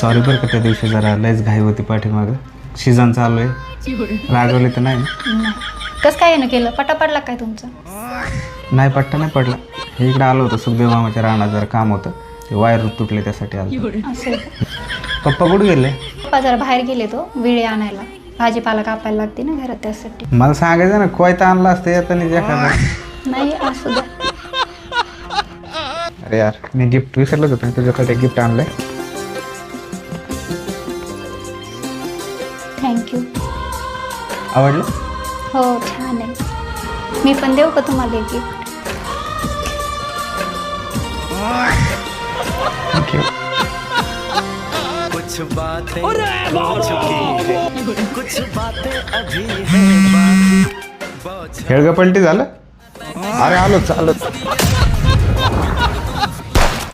Sorry बरं का त्या दिवशी जरा लयच घाई होती पाठीमागं. सीझन चालू आहे. रागवले तर नाही ना? कसं काय येणं केलं? पटा पडला काय तुमचं? नाही पट्टा नाही पडला. हे इकडे आलो होतं सुखदेव मामाच्या रानात जरा काम होतं. ते वायर तुटले त्यासाठी आलो असं. पप्पा कुठे गेले? पप्पा जरा बाहेर गेले तो विळे आणायला. भाजीपाला कापायला लागते ना घरात त्यासाठी. मला सांगायचं ना कोयता आणला असतं येताना नाही असू द्या. अरे यार मी गिफ्ट विसरलोच होतो तुझ्याकडे गिफ्ट आणलंय. थँक्यू आवडलं? हो छान आहे. मी पण देऊ का तुम्हाला एक गिफ्ट थँक्यू कुछ बातें हो चुकी है कुछ बातें अभी है बाकी बहुत खेळगं पलटी झालं? अरे आलो चालत